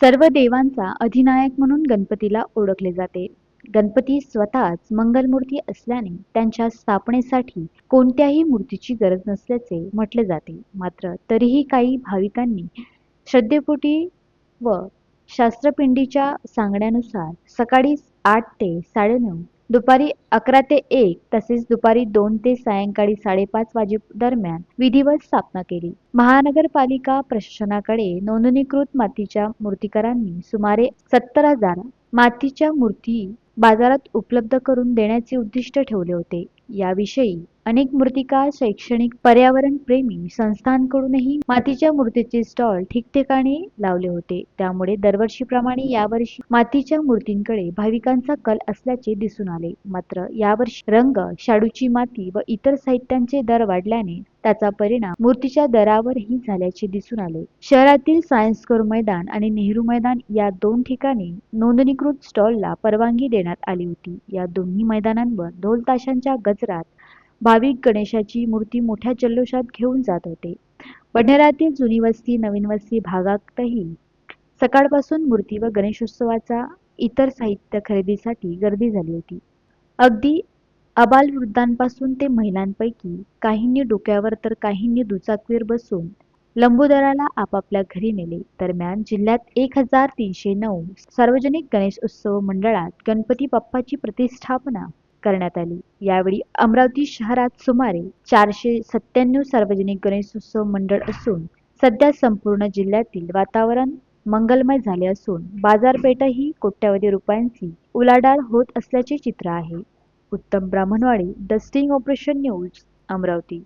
सर्व देवांचा अधिनायक म्हणून गणपतीला ओळखले जाते. गणपती स्वतःच मंगलमूर्ती असल्याने त्यांच्या स्थापनेसाठी कोणत्याही मूर्तीची गरज नसल्याचे म्हटले जाते. मात्र तरीही काही भाविकांनी श्रद्धेपोटी व शास्त्रपिंडीच्या सांगण्यानुसार सकाळी आठ ते साडेनऊ दुपारी अकरा ते एक तसेच दुपारी दोन ते सायंकाळी साडेपाच वाजे दरम्यान विधिवत स्थापना केली. महानगरपालिका प्रशासनाकडे नोंदणीकृत मातीच्या मूर्तिकारांनी सुमारे सत्तर हजार मातीच्या मूर्ती बाजारात उपलब्ध करून देण्याचे उद्दिष्ट ठेवले होते. याविषयी अनेक मूर्तिकार शैक्षणिक पर्यावरण प्रेमी संस्थांकडूनही मातीच्या मूर्तीचे स्टॉल ठिकठिकाणी लावले होते. त्यामुळे दरवर्षीप्रमाणे यावर्षी मातीच्या मूर्तींकडे भाविकांचा कल असल्याचे दिसून आले. मात्र यावर्षी रंग शाडूची माती व इतर साहित्यांचे दर वाढल्याने त्याचा परिणाम मूर्तीच्या दरावरही झाल्याचे दिसून आले. शहरातील सायन्स कोर मैदान आणि नेहरू मैदान या दोन ठिकाणी नोंदणीकृत स्टॉलला परवानगी देण्यात आली होती. या दोन्ही मैदानांवर ढोल ताशांच्या गजरात भाविक गणेशाची मूर्ती मोठ्या जल्लोषात घेऊन जात होते. वडनेरातील जुनी वस्ती नवीन वस्ती भागातही सकाळपासून मूर्ती व गणेशोत्सवाचा इतर साहित्य खरेदीसाठी गर्दी झाली होती. अगदी अबालवृद्धांपासून ते महिलांपैकी काहींनी डोक्यावर तर काहींनी दुचाकीवर बसून लंबोदराला आपापल्या घरी नेले. दरम्यान जिल्ह्यात एक हजार तीनशे नऊ सार्वजनिक गणेश उत्सव मंडळात गणपती बाप्पाची प्रतिष्ठापना करण्यात आली. यावेळी अमरावती शहरात सुमारे चारशे सत्त्याण्णव सार्वजनिक गणेशोत्सव मंडळ असून सध्या संपूर्ण जिल्ह्यातील वातावरण मंगलमय झाले असून बाजारपेठही कोट्यावधी रुपयांची उलाढाल होत असल्याचे चित्र आहे. Uttam Brahmanwadi dusting operation news Amravati.